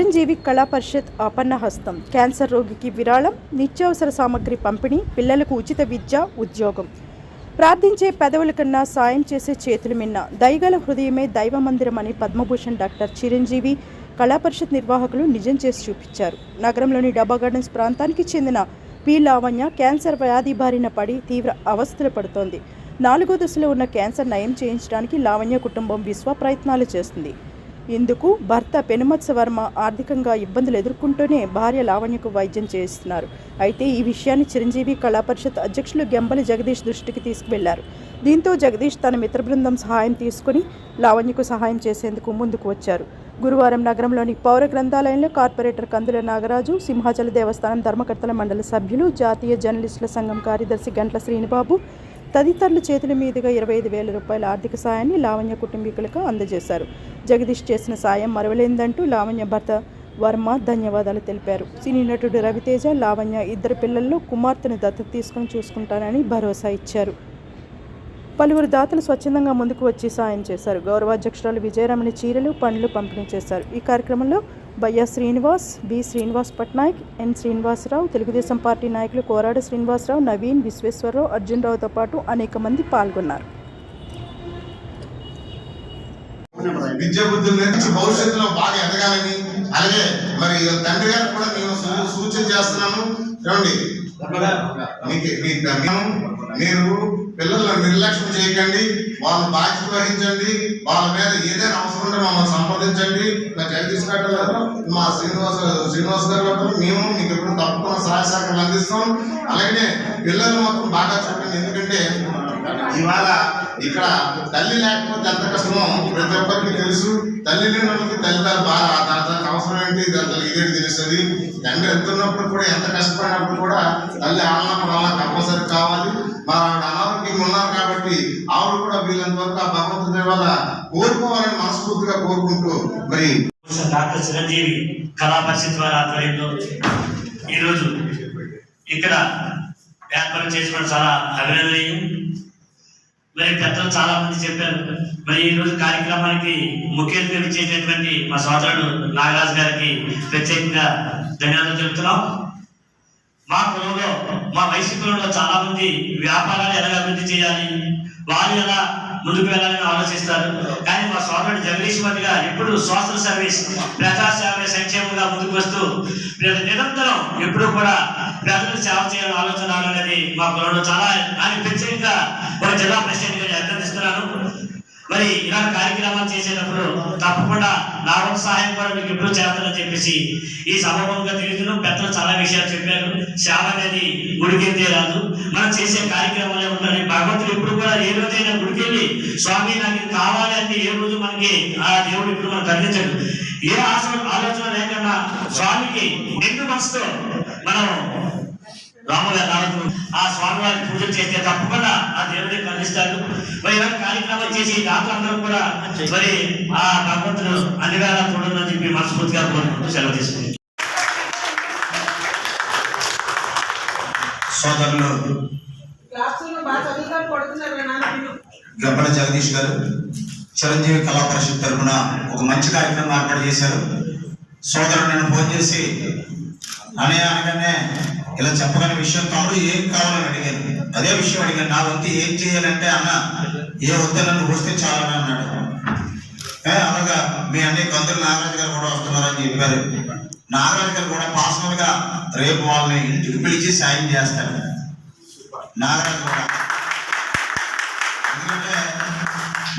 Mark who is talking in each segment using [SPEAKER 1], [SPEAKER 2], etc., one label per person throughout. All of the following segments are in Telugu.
[SPEAKER 1] చిరంజీవి కళా పరిషత్ అపన్నహస్తం క్యాన్సర్ రోగికి విరాళం నిత్యావసర సామగ్రి పంపిణీ పిల్లలకు ఉచిత విద్య ఉద్యోగం. ప్రార్థించే పెదవుల కన్నా సాయం చేసే చేతులు మిన్న దయగల హృదయమే దైవ మందిరం అని పద్మభూషణ్ డాక్టర్ చిరంజీవి కళా పరిషత్ నిర్వాహకులు నిజం చేసి చూపించారు. నగరంలోని డబ్బా గార్డెన్స్ ప్రాంతానికి చెందిన పి. లావణ్య క్యాన్సర్ వ్యాధి బారిన పడి తీవ్ర అవస్థలు పడుతోంది. నాలుగో దశలో ఉన్న క్యాన్సర్ నయం చేయించడానికి లావణ్య కుటుంబం విశ్వ ప్రయత్నాలు చేస్తుంది. ఇందుకు భర్త పెనుమత్స వర్మ ఆర్థికంగా ఇబ్బందులు ఎదుర్కొంటూనే భార్య లావణ్యకు వైద్యం చేస్తున్నారు అయితే ఈ విషయాన్ని చిరంజీవి కళా పరిషత్ అధ్యక్షులు గెంబలి జగదీష్ దృష్టికి తీసుకువెళ్ళారు. దీంతో జగదీష్ తన మిత్ర బృందం సహాయం తీసుకుని లావణ్యకు సహాయం చేసేందుకు ముందుకు వచ్చారు. గురువారం నగరంలోని పౌర గ్రంథాలయంలో కార్పొరేటర్ కందుల నాగరాజు సింహాచల దేవస్థానం ధర్మకర్తల మండలి సభ్యులు జాతీయ జర్నలిస్టుల సంఘం కార్యదర్శి గంట్ల శ్రీనిబాబు తదితరుల చేతుల మీదుగా ఇరవై ఐదు వేల రూపాయల ఆర్థిక సాయాన్ని లావణ్య కుటుంబీకులకు అందజేశారు. జగదీష్ చేసిన సాయం మరవలేందంటూ లావణ్య భర్త వర్మ ధన్యవాదాలు తెలిపారు. సినీ నటుడు రవితేజ లావణ్య ఇద్దరు పిల్లల్లో కుమార్తెను దత్తత తీసుకుని చూసుకుంటానని భరోసా ఇచ్చారు. పలువురు దాతలు స్వచ్ఛందంగా ముందుకు వచ్చి సాయం చేశారు. గౌరవాధ్యక్షురాలు విజయరమణి చీరలు పండ్లు పంపిణీ చేశారు. ఈ కార్యక్రమంలో Bayya Srinivas B Srinivas Patnaik N Srinivasarao Telugu Desam party నాయకులు కోరాడ శ్రీనివాసరావు నవీన్ విశ్వేశ్వరరావు అర్జున్ రావుతో పాటు అనేక మంది పాల్గొన్నారు.
[SPEAKER 2] విద్య బుద్ధులు నేర్పించి భవిష్యత్తులో బాగా ఎదగాలని. అలాగే మరి తండ్రి గారు కూడా నేను సూచన చేస్తున్నాను. చూడండి. మీకు మీరు పిల్లలను నిర్లక్ష్యం చేయకండి. వాళ్ళ బాధ్యత వహించండి. వాళ్ళ మీద ఏదైనా అవసరం ఉంటే మమ్మల్ని సంప్రదించండి. మా జగదీష్ గారు మా శ్రీనివాస శ్రీనివాస్ గారు గారు మేము మీకు ఎప్పుడు తప్పకుండా సహాయ సహకారాలు అందిస్తాం. అలాగే పిల్లలు మాత్రం బాగా చూడండి. ఎందుకంటే ఇవాళ ఇక్కడ తల్లి లేకపోతే ఎంత కష్టమో ప్రతి ఒక్కరికి తెలుసు. తల్లి లేని తల్లిదారు బాగా దాని అవసరం ఏంటి? దాని ఇదేంటి తెలుస్తుంది. తండ్రి ఎంతున్నప్పుడు కూడా ఎంత కష్టపడినప్పుడు కూడా తల్లి ఆనందం వాళ్ళ కంపల్సరీ కావాలి. మరి ఆవిడ అనారోగ్యంగా ఉన్నారు కాబట్టి ఆవిడ కూడా వీళ్ళంత వరకు ఆ భగవంతుడి వల్ల కోరుకోవాలని మనస్ఫూర్తిగా కోరుకుంటూ మరి
[SPEAKER 3] డాక్టర్ చిరంజీవి కళా పరిషత్ వారి ఆధ్వర్యంలో ఈరోజు ఇక్కడ ఏర్పాటు చేసుకోవడం చాలా అభినందనీయం. మరి పెద్దలు చాలా మంది చెప్పారు మరి ఈ రోజు కార్యక్రమానికి ముఖ్య అతిథి ఇచ్చేటటువంటి మా సోదరుడు నాగరాజు గారికి ప్రత్యేకంగా ధన్యవాదాలు చెబుతున్నాం మా కులంలో మా వయసు కులంలో చాలా మంది వ్యాపారాలు ఎలా అభివృద్ధి చేయాలి వారు ఎలా ముందుకు వెళ్ళాలని ఆలోచిస్తారు. కానీ మా సోదరుడు జగదీష్ మధ్యగా ఎప్పుడు సోషల్ సర్వీస్ ప్రజా సేవ సంక్షేమంగా ముందుకు వస్తూ నిరంతరం ఎప్పుడూ కూడా ప్రజలకు సేవ చేయాలని ఆలోచన అనేది మా కులంలో చాలా ఆయన ప్రత్యేకంగా ఒక జిల్లా ప్రెసిడెంట్గా అభ్యర్థిస్తున్నాను. మరి ఇలాంటి కార్యక్రమాలు చేసేటప్పుడు తప్పకుండా నా సహాయం కూడా మీకు ఎప్పుడు చేస్తానని చెప్పేసి ఈ సభాముఖంగా తెలియదు పెద్దలు చాలా విషయాలు చెప్పారు. సేవ అనేది గుడికెళ్తే రాదు. మనం చేసే కార్యక్రమాలే ఉంటాయి? భగవంతుడు ఎప్పుడు కూడా ఏ రోజైనా గుడికెళ్ళి స్వామి నాకు కావాలి అంటే ఏ రోజు మనకి ఆ దేవుడు ఇప్పుడు మనం అందించడు ఏ ఆశ ఆలోచన లేకుండా స్వామికి నిండు మనసుతో మనం రాముగారి నామం ఆ స్వామివారి పూజ చేస్తే తప్పకుండా ఆ దేవుడి కలుస్తాడు మరి ఇలాంటి కార్యక్రమాలు చేసి దాతలందరూ కూడా మరి ఆ భగవంతుడు అన్ని వేళ చూడని చెప్పి మనస్ఫూర్తిగా కోరుకుంటూ సెలవు తీసుకుంది
[SPEAKER 4] సోదరులు. గబ్బల జగదీష్ గారు చిరంజీవి కళా పరిషత్ తరఫున ఒక మంచి కార్యక్రమం ఏర్పాటు చేశారు. సోదరుడు నేను ఫోన్ చేసి అనే అనగానే ఇలా చెప్పగల విషయం తమ్ముడు ఏం కావాలని అడిగాను? అదే విషయం అడిగాను. నా వంతు ఏం చేయాలంటే అన్న ఏ వద్ద నన్ను వస్తే చాలని అన్నాడు. అలాగా? మీ అన్ని కందులు నాగరాజు గారు కూడా వస్తున్నారని చెప్పారు. నాగరాజు గారు కూడా పర్సనల్గా రేపు వాళ్ళని ఇంటికి పిలిచి సాయం చేస్తారు. నాగరాజు కూడా. ఎందుకంటే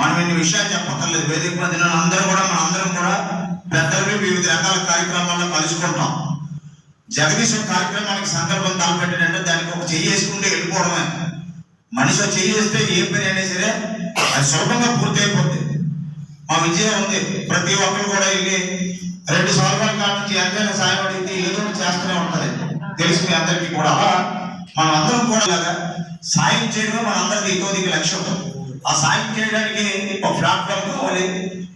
[SPEAKER 4] మనం ఇన్ని విషయాలు చెప్పక్కర్లేదు. వేదిక అందరూ కూడా మనందరం కూడా పెద్దలు వివిధ రకాల కార్యక్రమాల్లో కలుసుకుంటాం. జగదీశం కార్యక్రమానికి సందర్భం తలపెట్టినంటే దానికి ఒక చెయ్యి వేసుకుంటే వెళ్ళిపోవడమే. మనిషి చెయ్యి వేస్తే ఏ పని అయినా సరే అది సులభంగా పూర్తయిపోద్ది. మా విజయం ఉంది. ప్రతి ఒక్కరు కూడా వెళ్ళి రెండు సంవత్సరాల కాడ నుంచి ఎంతైనా సాయం అడిగితే ఏదో ఒకటి చేస్తూనే ఉంటది తెలుసు మీ అందరికీ కూడా. అలా మనం కూడా ఇలాగా సాయం చేయడమే మన అందరికి ఇతోదికి లక్ష్యం. ఆ సాయం చేయడానికి ఒక ప్లాట్ఫామ్ కావాలి.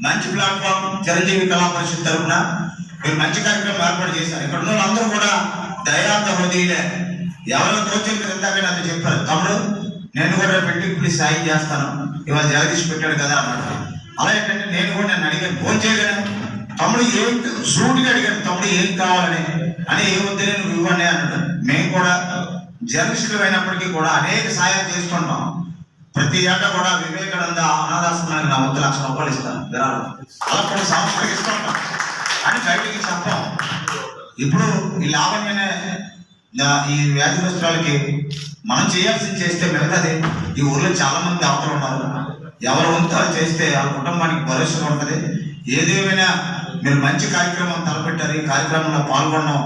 [SPEAKER 4] మంచి ప్లాట్ఫామ్ చిరంజీవి కళా పరిషత్ తరఫున మీరు మంచి కార్యక్రమం ఏర్పాటు చేశారు. ఇక్కడ ఉన్న అందరూ కూడా దయార్థ హృదయులే ఎవరో తోచింది ఇందాక నాకు చెప్పారు తమ్ముడు నేను కూడా పెట్టి ఇప్పుడు సాయం చేస్తాను. ఇవాళ జగదీష్ పెట్టాడు కదా అన్నాడు. అలా ఏంటంటే నేను కూడా నేను అడిగాను ఫోన్ చేయగలను తమ్ముడు ఏం సూటిగా అడిగాను తమ్ముడు ఏం కావాలని? అని ఏ వద్దని నేను ఇవ్వండి అన్నాడు. మేము కూడా జర్నలిస్టులు అయినప్పటికీ కూడా అనేక సాయం చేస్తుంటాం. ప్రతి ఏటా కూడా వివేకానంద అనాథాశ్రమానికి నా వద్ద లక్ష రూపాయలు ఇస్తాను. విరాళం. అలా కూడా సంవత్సరానికి ఇస్తుంటాం. అని బయటికి చెప్పాం ఇప్పుడు ఈ లావణ్యనే ఈ ఈ వ్యాధిగ్రస్తురాలకి మనం చేయాల్సింది చేస్తే మిగతాది ఈ ఊర్లో చాలా మంది అవతలు ఉన్నారు. ఎవరు ఉంటారు చేస్తే ఆ కుటుంబానికి భరోసా ఉంటుంది. ఏదేమైనా మీరు మంచి కార్యక్రమం తలపెట్టారు ఈ కార్యక్రమంలో పాల్గొనడం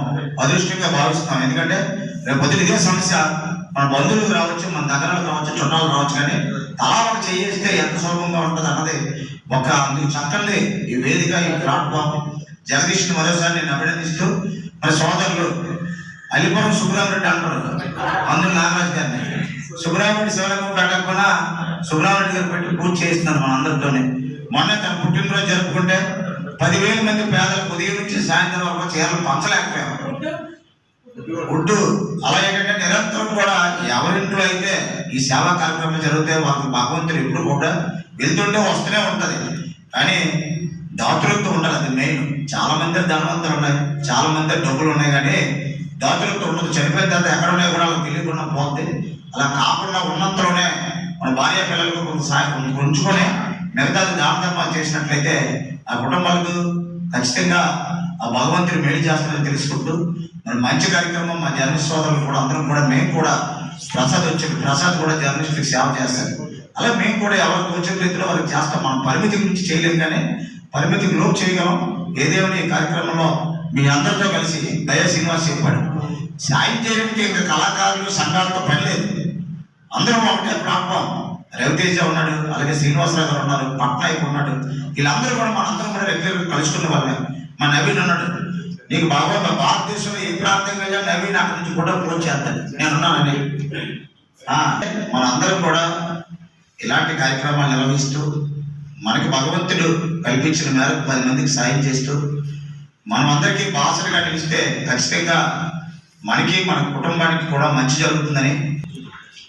[SPEAKER 4] అదృష్టంగా భావిస్తున్నాం. ఎందుకంటే రేపు పొద్దున ఇదే సమస్య మన బంధువులు రావచ్చు మన దగ్గరకు రావచ్చు చుట్టాలు రావచ్చు కానీ తలా ఒక ఎంత సులభంగా ఉంటుంది అన్నది ఒక అందుకు చక్కని ఈ వేదిక ఈ ప్లాట్ఫామ్ జగదీష్ని మరోసారి నేను అభినందిస్తూ మన సోదరులు అలిపురం సుబ్రహ్మరెడ్డి అంటారు అందులో నాగరాజు గారిని. సుబ్రహ్మణ్య శివలింగం పెట్టకపోయినా సుబ్రహ్మరెడ్డి గారు పెట్టి పూజ చేస్తున్నారు మన అందరితోనే మొన్న తన పుట్టినరోజు జరుపుకుంటే పదివేల మంది పేదలకు ఉదయం నుంచి సాయంత్రం వరకు చీరలు పంచలేకపోయాం గుడ్డు అలా ఏంటంటే నిరంతరం కూడా ఎవరింట్లో అయితే ఈ సేవా కార్యక్రమం జరిగితే వాళ్ళకి భగవంతుడు ఎప్పుడు కూడా వెళ్తుంటే వస్తూనే ఉంటుంది. కానీ దాతృత్వం ఉండాలి అది మెయిన్ చాలా మంది ధనవంతులు ఉన్నాయి చాలా మంది డబ్బులు ఉన్నాయి కానీ దాతృత్వం ఉండదు చనిపోయిన తర్వాత ఎక్కడ ఉన్నాయో కూడా వాళ్ళకి తెలియకుండా పోద్ది అలా కాకుండా ఉన్నంతలోనే మన భార్య పిల్లలకు కొంత సాయం ఉంచుకొని మిగతాది దానధర్మాలు చేసినట్లయితే ఆ కుటుంబాలకు ఖచ్చితంగా ఆ భగవంతుడు మేలు చేస్తారని తెలుసుకుంటూ మరి మంచి కార్యక్రమం మా జర్నలిస్ట్ సోదరులు కూడా అందరం కూడా మేము కూడా ప్రసాద్ వచ్చి ప్రసాద్ కూడా జర్నలిస్టులకు సేవ చేస్తారు. అలా మేము కూడా ఎవరికి వచ్చిన రీతిలో వాళ్ళకి చేస్తాం. మనం పరిమితి గురించి చేయలేము కానీ పరిమితికి లోపు చేయగలం ఏదేమైనా ఈ కార్యక్రమంలో మీ అందరితో కలిసి దయ శ్రీనివాస్ చెప్పాడు. సాయం చేయడానికి ఇంకా కళాకారులు సంఘాలతో పని లేదు. అందరం ఒకటే ప్లాట్ఫామ్ రవితేజ ఉన్నాడు అలాగే శ్రీనివాసరావు గారు ఉన్నారు పట్నాయక్ ఉన్నాడు. వీళ్ళందరూ కూడా మనందరం కూడా రెగ్యులర్గా కలుసుకునే వాళ్ళే మా నవీన్ ఉన్నాడు. నీకు బాగా భారతదేశంలో ఏ ప్రాంతం వెళ్ళా నవీన్ అక్కడి నుంచి కూడా ఫోన్ చేస్తాడు. నేను ఉన్నానని మనందరం కూడా ఇలాంటి కార్యక్రమాలు నిర్వహిస్తూ మనకి భగవంతుడు కల్పించిన మేరకు పది మందికి సాయం చేస్తూ మనమందరికీ అందరికీ కనిపిస్తే నిలిస్తే ఖచ్చితంగా మనకి మన కుటుంబానికి కూడా మంచి జరుగుతుందని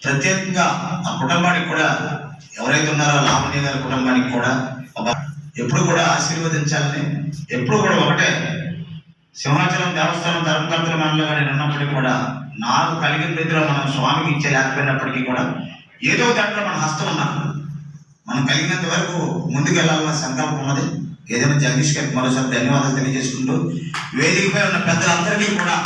[SPEAKER 4] ప్రత్యేకంగా ఆ కుటుంబానికి కూడా ఎవరైతే ఉన్నారో లావణ్య గారి కుటుంబానికి కూడా ఎప్పుడు కూడా ఆశీర్వదించాలని ఎప్పుడు కూడా ఒకటే సింహాచలం దేవస్థానం ధర్మకర్తల మండలం నేను ఉన్నప్పటికీ కూడా నాకు కలిగిన రీతిలో మనం స్వామికి ఇచ్చే లేకపోయినప్పటికీ కూడా ఏదో దాంట్లో మన హస్తం ఉన్నాం. మనం కలిగినంత వరకు ముందుకెళ్ళాలన్న సంకల్పం అది ఏదైనా జగదీష్ గారికి మరోసారి ధన్యవాదాలు తెలియజేసుకుంటూ వేదికపై ఉన్న పెద్దలందరికీ కూడా